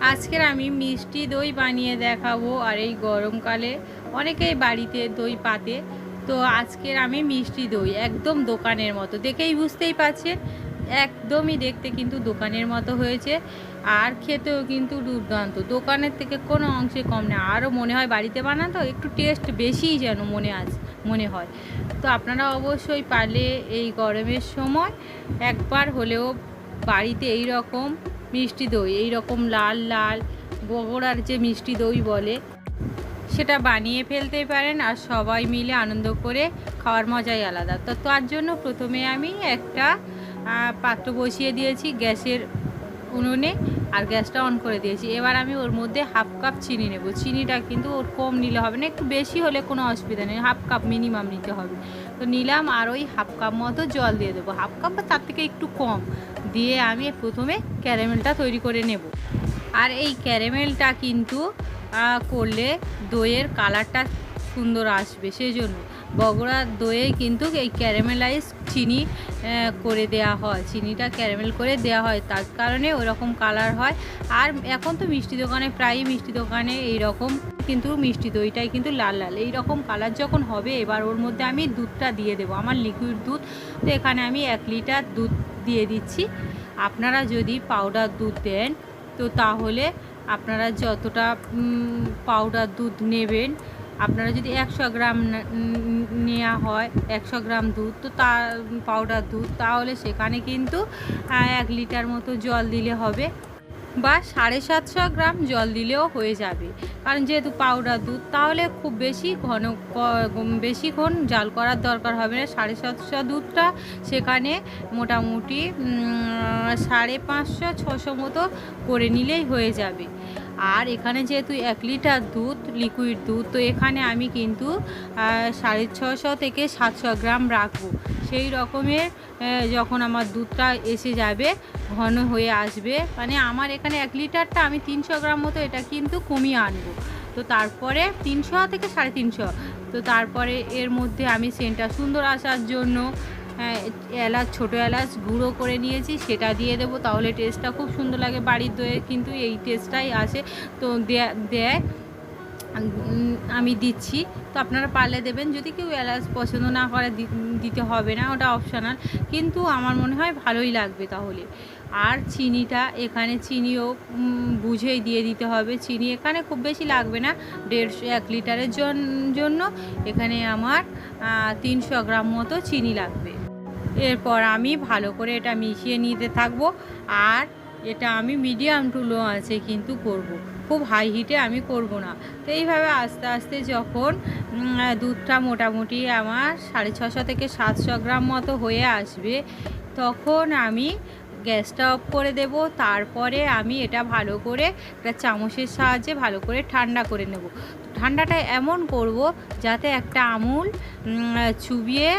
আজকের আমি মিষ্টি দই বানিয়ে দেখাবো আর এই গরমকালে অনেকেই বাড়িতে দই পাতে। তো আজকের আমি মিষ্টি দই একদম দোকানের মতো। দেখেই বুঝতেই পারছেন, একদমই দেখতে কিন্তু দোকানের মতো হয়েছে। আর খেতেও কিন্তু দুর্দান্ত। দোকানের থেকে কোনো অংশে কম না। আরও মনে হয় বাড়িতে বানাতো একটু টেস্ট বেশিই যেন মনে আস মনে হয়। তো আপনারা অবশ্যই পারলে এই গরমের সময় একবার হলেও বাড়িতে এই রকম মিষ্টি দই এই রকম লাল লাল বগুড়ার যে মিষ্টি দই বলে, সেটা বানিয়ে ফেলতে পারেন আর সবাই মিলে আনন্দ করে খাওয়ার মজাই আলাদা। তো তার জন্য প্রথমে আমি একটা পাত্র বসিয়ে দিয়েছি গ্যাসের উনুনে আর গ্যাসটা অন করে দিয়েছি। এবার আমি ওর মধ্যে হাফ কাপ চিনি নেব। চিনিটা কিন্তু ওর কম নিলে হবে না, একটু বেশি হলে কোনো অসুবিধা নেই। হাফ কাপ মিনিমাম নিতে হবে। তো নিলাম আর ওই হাফ কাপ মতো জল দিয়ে দেবো। হাফ কাপ বা তার থেকে একটু কম। দিয়ে আমি প্রথমে ক্যারামেলটা তৈরি করে নেব। আর এই ক্যারামেলটা কিন্তু করলে দইয়ের কালারটা সুন্দর আসবে সেই জন্য বগুড়ার দইয়ে কিন্তু এই ক্যারামেলাইজ চিনি করে দেয়া হয়। চিনিটা ক্যারামেল করে দেয়া হয়। তার কারণে ওরকম কালার হয়। আর এখন তো মিষ্টি দোকানে, প্রায়ই মিষ্টি দোকানে এই রকম কিন্তু মিষ্টি দইটাই কিন্তু লাল লাল। এই রকম কালার যখন হবে, এবার ওর মধ্যে আমি দুধটা দিয়ে দেবো, আমার লিকুইড দুধ। তো এখানে আমি এক লিটার দুধ দিয়ে দিচ্ছি। আপনারা যদি পাউডার দুধ দেন, তো তাহলে আপনারা যতটা পাউডার দুধ নেবেন, আপনারা যদি একশো গ্রাম নেওয়া হয়, একশো গ্রাম দুধ, তো তা পাউডার দুধ, তাহলে সেখানে কিন্তু এক লিটার মতো জল দিলে হবে। বা সাড়ে সাতশো গ্রাম জল দিলেও হয়ে যাবে। কারণ যেহেতু পাউডার দুধ, তাহলে খুব বেশি ঘন বেশিক্ষণ জাল করার দরকার হবে না। সাড়ে সাতশো দুধটা সেখানে মোটামুটি সাড়ে পাঁচশো, ছশো মতো করে নিলেই হয়ে যাবে। আর এখানে যেহেতু এক লিটার দুধ লিকুইড দুধ, তো এখানে আমি কিন্তু সাড়ে ছশো থেকে সাতশো গ্রাম রাখব। সেই রকমের যখন আমার দুধটা এসে যাবে, ঘন হয়ে আসবে মানে আমার এখানে এক লিটারটা আমি তিনশো গ্রাম মতো এটা কিন্তু কমিয়ে আনব। তো তারপরে তিনশো থেকে সাড়ে তিনশো। তো তারপরে এর মধ্যে আমি সেন্টটা সুন্দর আসার জন্য এলাচ, ছোটো এলাচ গুঁড়ো করে নিয়েছি, সেটা দিয়ে দেবো। তাহলে টেস্টটা খুব সুন্দর লাগে বাড়ির দইয়ে, কিন্তু এই টেস্টটাই আসে। তো দেয়া- দেয় আমি দিচ্ছি। তো আপনারা পারলে দেবেন। যদি কেউ এলাচ পছন্দ না করে দিতে হবে না, ওটা অপশনাল কিন্তু আমার মনে হয় ভালোই লাগবে তাহলে। আর চিনিটা, এখানে চিনিও বুঝেই দিয়ে দিতে হবে। চিনি এখানে খুব বেশি লাগবে না, দেড়শো, এক লিটারের জন- জন্য। এখানে আমার তিনশো গ্রাম মতো চিনি লাগবে। এরপর আমি ভালো করে এটা মিশিয়ে নিতে থাকব। আর এটা আমি মিডিয়াম টু লো আছে কিন্তু করব। খুব হাই হিটে আমি করব না। তো এইভাবে আস্তে আস্তে যখন দুধটা মোটামুটি আমার সাড়ে ছশো থেকে সাতশো গ্রাম মতো হয়ে আসবে, তখন আমি গ্যাসটা অফ করে দেব। তারপরে আমি এটা ভালো করে একটা চামচের সাহায্যে ভালো করে ঠান্ডা করে নেব। ঠান্ডাটা এমন করব যাতে একটা আমুল চুবিয়ে,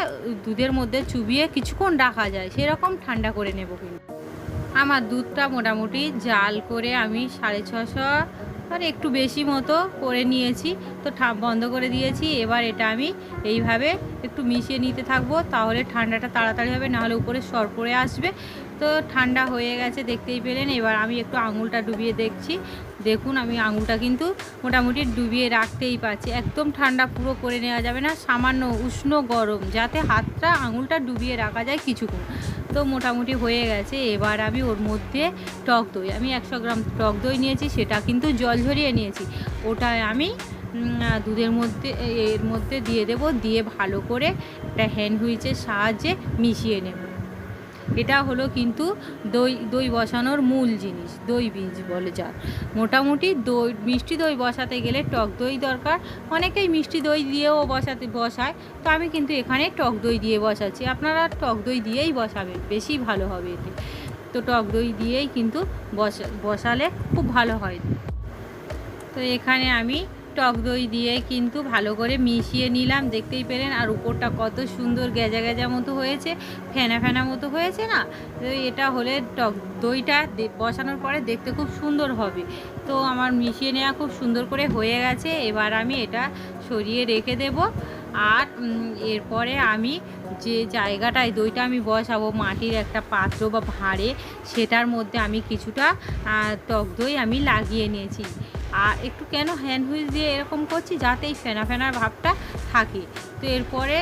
দুধের মধ্যে চুবিয়ে কিছুক্ষণ রাখা যায়। সেরকম ঠান্ডা করে নেব কিন্তু। আমার দুধটা মোটামুটি জাল করে আমি সাড়ে ছশো আর একটু বেশি মতো করে নিয়েছি। তো বন্ধ করে দিয়েছি। এবার এটা আমি এইভাবে একটু মিশিয়ে নিতে থাকব, তাহলে ঠান্ডাটা তাড়াতাড়ি হবে, নাহলে উপরে সর পড়ে আসবে। তো ঠান্ডা হয়ে গেছে, দেখতেই পেলেন। এবার আমি একটু আঙুলটা ডুবিয়ে দেখছি। দেখুন, আমি আঙুলটা কিন্তু মোটামুটি ডুবিয়ে রাখতেই পারছি। একদম ঠান্ডা পুরো করে নেওয়া যাবে না, সামান্য উষ্ণ গরম, যাতে হাতটা, আঙুলটা ডুবিয়ে রাখা যায় কিছুক্ষণ। তো মোটামুটি হয়ে গেছে। এবার আমি ওর মধ্যে টক দই, আমি একশো গ্রাম টক দই নিয়েছি, সেটা কিন্তু জল ঝরিয়ে নিয়েছি। ওটা আমি দুধের মধ্যে এর মধ্যে দিয়ে দেব, দিয়ে ভালো করে একটা হ্যান্ড হুইচের সাহায্যে মিশিয়ে নেব। এটা হলো কিন্তু দই দই বসানোর মূল জিনিস, দই বীজ বলে যা। মোটামুটি দই, মিষ্টি দই বসাতে গেলে টক দই দরকার। অনেকেই মিষ্টি দই দিয়েও বসাতে, বসায়। তো আমি কিন্তু এখানে টক দই দিয়ে বসাচ্ছি। আপনারা টক দই দিয়েই বসাবেন, বেশি ভালো হবে এতে। তো টক দই দিয়েই কিন্তু বসা, বসালে খুব ভালো হয়। তো এখানে আমি টক দই দিয়ে কিন্তু ভালো করে মিশিয়ে নিলাম, দেখতেই পেলেন। আর উপরটা কত সুন্দর গেজা গেজা মতো হয়েছে, ফেনা ফেনা মতো হয়েছে না? তো এটা হলে টক দইটা বসানোর পরে দেখতে খুব সুন্দর হবে। তো আমার মিশিয়ে নেওয়া খুব সুন্দর করে হয়ে গেছে, এবার আমি এটা সরিয়ে রেখে দেব। আর এরপরে আমি যে জায়গাটায় দইটা আমি বসাবো, মাটির একটা পাত্র বা ভাঁড়ে, সেটার মধ্যে আমি কিছুটা টক দই আমি লাগিয়ে নিয়েছি। আর একটু কেন হ্যান্ড হুইল দিয়ে এরকম করছি যাতে এই ফেনা ফেনার ভাবটা থাকে। তো এরপরে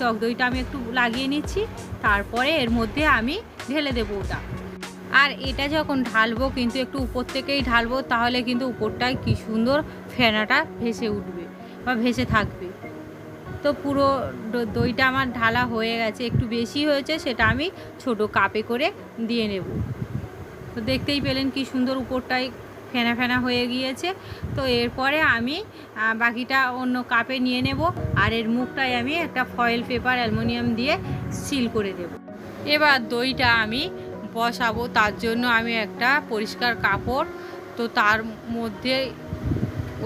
টক দইটা আমি একটু লাগিয়ে নিচ্ছি, তারপরে এর মধ্যে আমি ঢেলে দেবো ওটা। আর এটা যখন ঢালবো কিন্তু একটু উপর থেকেই ঢালবো, তাহলে কিন্তু উপরটায় কি সুন্দর ফেনাটা ভেসে উঠবে বা ভেসে থাকবে। তো পুরো দইটা আমার ঢালা হয়ে গেছে, একটু বেশি হয়েছে সেটা আমি ছোট কাপে করে দিয়ে নেব। তো দেখতেই পেলেন কি সুন্দর উপরটায় ফেনা ফেনা হয়ে গিয়েছে। তো এরপরে আমি বাকিটা অন্য কাপে নিয়ে নেব আর এর মুখটায় আমি একটা ফয়েল পেপার অ্যালুমিনিয়াম দিয়ে সিল করে দেব। এবার দইটা আমি বসাবো। তার জন্য আমি একটা পরিষ্কার কাপড়। তো তার মধ্যে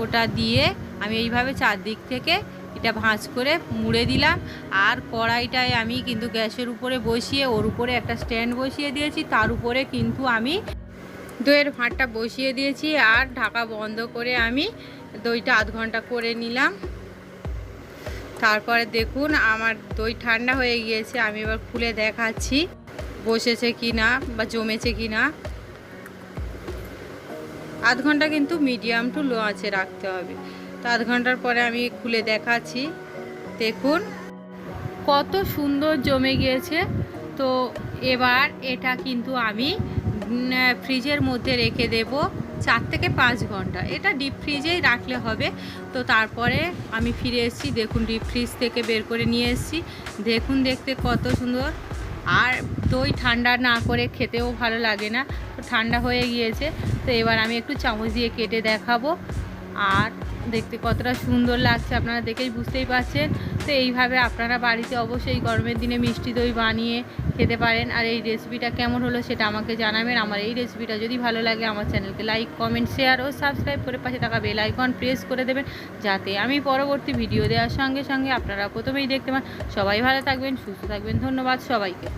ওটা দিয়ে আমি এইভাবে চারদিক থেকে এটা ভাঁজ করে মুড়ে দিলাম। আর কড়াইটায় আমি কিন্তু গ্যাসের উপরে বসিয়ে ওর উপরে একটা স্ট্যান্ড বসিয়ে দিয়েছি। তার উপরে কিন্তু আমি দইয়ের ভাঁড়টা বসিয়ে দিয়েছি আর ঢাকা বন্ধ করে আমি দইটা আধ ঘণ্টা করে নিলাম। তারপরে দেখুন আমার দই ঠান্ডা হয়ে গিয়েছে, আমি এবার খুলে দেখাচ্ছি বসেছে কি না বা জমেছে কি না আধ ঘণ্টা কিন্তু মিডিয়াম টু লো আছে রাখতে হবে। তো আধ ঘণ্টার পরে আমি খুলে দেখাচ্ছি। দেখুন কত সুন্দর জমে গিয়েছে। তো এবার এটা কিন্তু আমি ফ্রিজের মধ্যে রেখে দেব চার থেকে পাঁচ ঘণ্টা। এটা ডিপ ফ্রিজেই রাখলে হবে। তো তারপরে আমি ফিরে এসেছি, দেখুন ডিপ ফ্রিজ থেকে বের করে নিয়ে এসেছি। দেখুন দেখতে কত সুন্দর। আর দই ঠান্ডা না করে খেতেও ভালো লাগে না। তো ঠান্ডা হয়ে গিয়েছে। তো এবার আমি একটু চামচ দিয়ে কেটে দেখাবো। আর দেখতে কতটা সুন্দর লাগছে, আপনারা দেখেই বুঝতেই পারছেন। তো এইভাবে আপনারা বাড়িতে অবশ্যই গরমের দিনে মিষ্টি দই বানিয়ে খেতে পারেন। আর এই রেসিপিটা কেমন হলো সেটা আমাকে জানাবেন। আমার এই রেসিপিটা যদি ভালো লাগে, আমার চ্যানেলকে লাইক কমেন্ট শেয়ার ও সাবস্ক্রাইব করে পাশে থাকা বেল আইকন প্রেস করে দেবেন, যাতে আমি পরবর্তী ভিডিও দেওয়ার সঙ্গে সঙ্গে আপনারা প্রথমেই দেখতে পান। সবাই ভালো থাকবেন, সুস্থ থাকবেন। ধন্যবাদ সবাইকে।